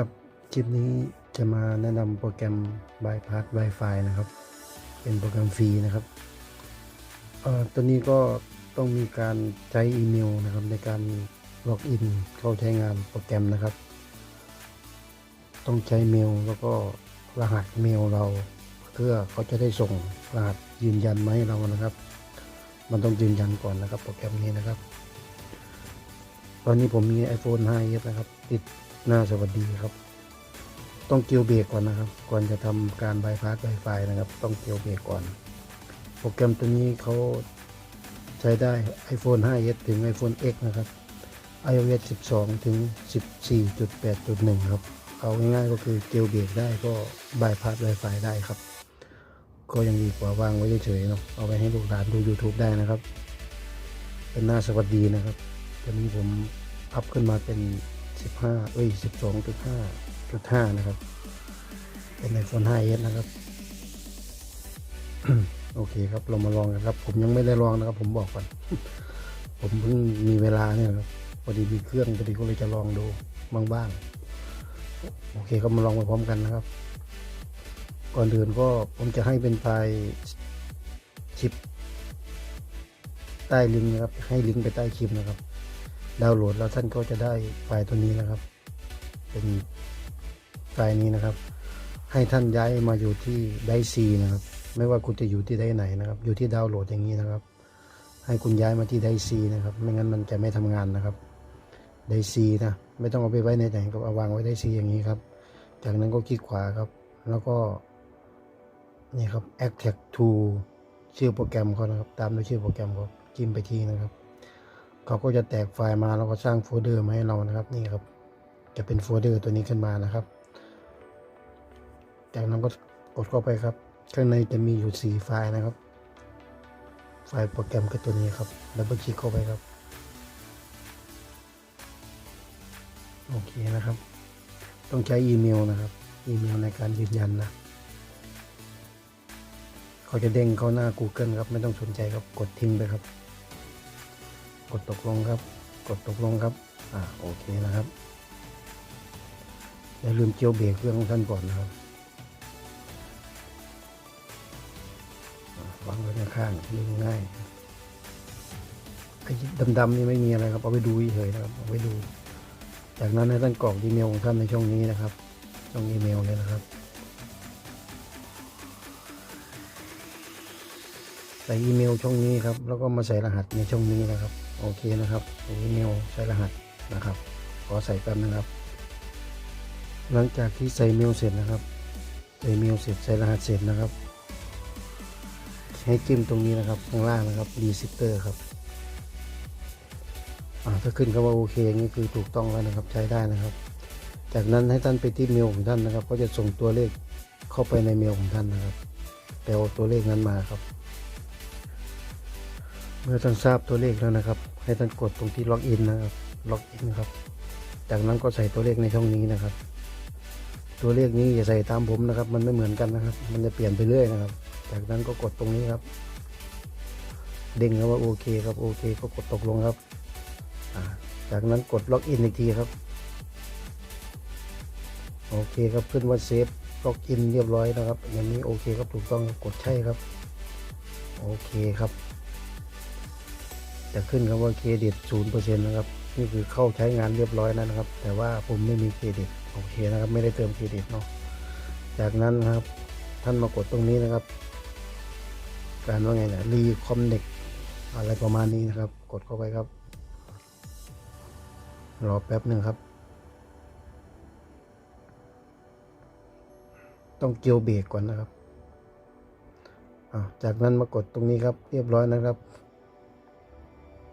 ครับ คลิปนี้จะมาแนะนำโปรแกรม Bypass Wi-Fi นะครับ เป็นโปรแกรมฟรีนะครับตัวนี้ก็ต้องมีการใช้อีเมลนะครับในการล็อกอินเข้าใช้งานโปรแกรมนะครับ ต้องใช้เมลแล้วก็รหัสเมลเรา เพื่อเขาจะได้ส่งรหัสยืนยันมาให้เรานะครับ มันต้องยืนยันก่อนนะครับ โปรแกรมนี้นะครับ ตอนนี้ผมมี iPhone 5s นะครับ ติด หน้าสวัสดีครับ ต้องเกี่ยวเบรกก่อนนะครับ ก่อนจะทำการบายพาสไวไฟนะครับ ต้องเกี่ยวเบรกก่อน โปรแกรมตัวนี้เขาใช้ได้ iPhone 5s ถึง iPhone X นะครับ iOS 12 ถึง 14.8.1 ครับ เอาง่ายๆก็คือเกี่ยวเบรกได้ก็บายพาสไวไฟได้ครับ ก็ยังดีกว่าวางไว้เฉยๆเนาะเอาไปให้ลูกหลานดู YouTube ได้นะครับ เป็นหน้าสวัสดีนะครับตัวนี้ผมอัพขึ้นมาเป็น 15 เอ้ย 12.5.5นะครับ เป็น iPhone 5s นะครับ โอเคครับ เรามาลองกันครับ ผมยังไม่ได้ลองนะครับ ผมบอกก่อน ผมเพิ่งมีเวลาเนี่ยครับพอดีมีเครื่องพอดีก็เลยจะลองดูบ้างๆโอเคก็มาลองไปพร้อมกันนะครับ ก่อนอื่นก็ผมจะให้เป็นไฟล์ชิป ใต้ลิงก์นะครับ ให้ลิงก์ไปใต้คลิปนะครับ ดาวน์โหลดแล้วท่านก็จะได้ไฟล์ตัวนี้นะครับ เป็นไฟล์นี้นะครับ ให้ท่านย้ายมาอยู่ที่ไดซีนะครับ ไม่ว่าคุณจะอยู่ที่ไดไหนนะครับ อยู่ที่ดาวน์โหลดอย่างนี้นะครับ ให้คุณย้ายมาที่ไดซีนะครับ ไม่งั้นมันจะไม่ทำงานนะครับไดซีนะ ไม่ต้องเอาไปไว้ในไหนก็เอาวางไว้ไดซีอย่างนี้ครับ จากนั้นก็คลิกขวาครับ แล้วก็นี่ครับ a c t a c to ชื่อโปรแกรมเขานะครับ ตามด้วยชื่อโปรแกรมเขาจิ้มไปทีนะครับ เขาก็จะแตกไฟล์มาแล้วก็สร้างโฟลเดอร์มาให้เรานะครับนี่ครับ จะเป็นโฟลเดอร์ตัวนี้ขึ้นมานะครับจากนั้นก็กดเข้าไปครับ ข้างในจะมีอยู่ 4 ไฟล์นะครับ ไฟล์โปรแกรมก็ตัวนี้ครับดับเบิลคลิกเข้าไปครับโอเคนะครับ ต้องใช้อีเมลนะครับ อีเมลในการยืนยันนะเขาจะเด้งเข้าหน้า Google ครับ ไม่ต้องสนใจครับ กดทิ้งไปครับ ดตกลงครับ กดตกลงครับ อ่าโอเคนะครับอย่าลืมเจียวเบรกเครื่องท่านก่อนนะครับวางไว้ข้างๆดึงง่ายไอ้ดำๆนี่ไม่มีอะไรครับ เอาไปดูเฉยๆนะครับ เอาไปดู จากนั้นให้ท่านกรอกอีเมลของท่านในช่องนี้นะครับ ช่องอีเมลเลยนะครับ ใส่อีเมลช่องนี้ครับ แล้วก็มาใส่รหัสในช่องนี้นะครับ โอเคนะครับใส่อีเมลใส่รหัสนะครับ ขอใส่แป๊บนะครับ หลังจากที่ใส่เมลเสร็จนะครับ ใส่เมลเสร็จใส่รหัสเสร็จนะครับ ให้จิ้มตรงนี้นะครับข้างล่างนะครับรีซิสเตอร์ครับถ้าขึ้นคำว่าโอเคอย่างนี้คือถูกต้องแล้วนะครับใช้ได้นะครับ จากนั้นให้ท่านไปที่เมลของท่านนะครับ ก็จะส่งตัวเลขเข้าไปในเมลของท่านนะครับแปลตัวเลขนั้นมาครับ เมื่อท่านทราบตัวเลขแล้วนะครับ ให้ท่านกดตรงที่ล็อกอินนะครับ ล็อกอินครับ จากนั้นก็ใส่ตัวเลขในช่องนี้นะครับ ตัวเลขนี้อย่าใส่ตามผมนะครับ มันไม่เหมือนกันนะครับ มันจะเปลี่ยนไปเรื่อยนะครับ จากนั้นก็กดตรงนี้ครับ เด้งครับว่าโอเคครับโอเค ก็กดตกลงครับ จากนั้นกดล็อกอินอีกทีครับ โอเคครับขึ้นว่าเซฟล็อกอินเรียบร้อยนะครับ อย่างนี้โอเคครับถูกต้องกดใช่ครับ โอเคครับ จะขึ้นคำว่าเครดิตศูนย์เปอร์เซ็นต์นะครับนี่คือเข้าใช้งานเรียบร้อยแล้วนะครับ แต่ว่าผมไม่มีเครดิตโอเคนะครับ ไม่ได้เติมเครดิตเนาะจากนั้นนะครับท่านมากดตรงนี้นะครับ การว่าไงนะรีคอมเน็กอะไรประมาณนี้นะครับ กดเข้าไปครับ รอแป๊บหนึ่งครับ ต้องเกี่ยวเบรกก่อนนะครับอ่าจากนั้นมากดตรงนี้ครับ เรียบร้อยนะครับ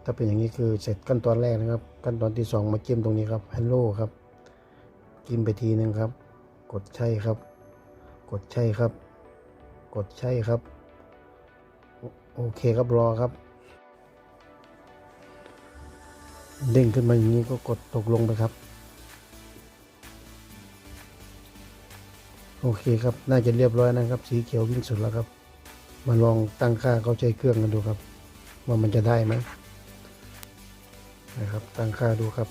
ถ้าเป็นอย่างนี้คือเสร็จขั้นตอนแรกนะครับ ขั้นตอนที่สองมาจิ้มตรงนี้ครับ Hello ครับจิ้มไปทีหนึ่งครับ กดใช่ครับ กดใช่ครับ กดใช่ครับโอโอเคครับรอครับ เด้งขึ้นมาอย่างนี้ก็กดตกลงไปครับ โอเคครับน่าจะเรียบร้อยนะครับ สีเขียววิ่งสุดแล้วครับ มาลองตั้งค่าเข้าใจเครื่องกันดูครับ ว่ามันจะได้ไหม นะครับตั้งค่าดูครับ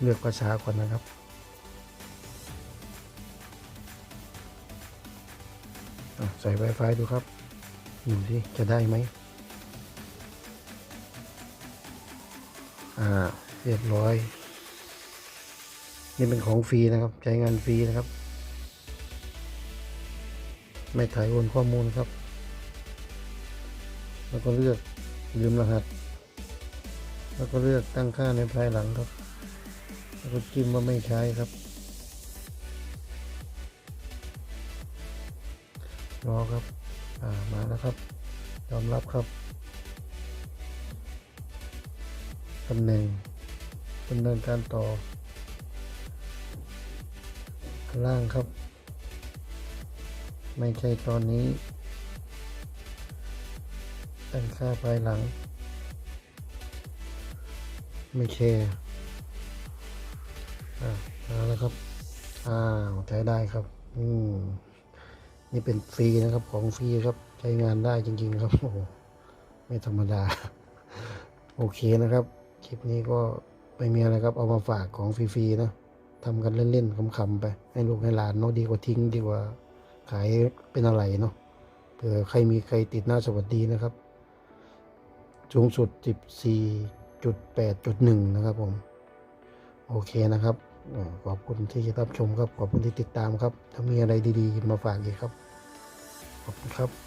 เลือกภาษาก่อนนะครับใส่ Wi-Fi ดูครับดูสิจะได้ไหมอ่า เรียบร้อย นี่เป็นของฟรีนะครับ ใช้งานฟรีนะครับ ไม่ถ่ายโอนข้อมูลครับ แล้วก็เลือกลืมรหัส แล้วก็เลือกตั้งค่าในภายหลังครับ แล้วก็จิ้มว่าไม่ใช้ครับ รอครับ อ่า มาแล้วครับ ยอมรับครับตำแหน่งดำเนินการต่อ ล่างครับ ไม่ใช่ตอนนี้ตั้งค่าภายหลัง ไม่แชร์อ่าแล้วครับ อ้าวใช้ได้ครับ อืมนี่เป็นฟรีนะครับ ของฟรีครับ ใช้งานได้จริง ๆ ครับ โอ้ไม่ธรรมดา โอเคนะครับ คลิปนี้ก็ไม่มีอะไรครับ เอามาฝากของฟรีๆนะ ทำกันเล่นๆขำๆไป ให้ลูกให้หลานเนาะดีกว่าทิ้งดีกว่าขายเป็นอะไรเนาะเผื่อใครมีใครติดหน้าสวัสดีนะครับสูงสุด 14.8.1 นะครับผม โอเคนะครับขอบคุณที่รับชมครับ ขอบคุณที่ติดตามครับ ถ้ามีอะไรดีๆ มาฝากอีกครับ ขอบคุณครับ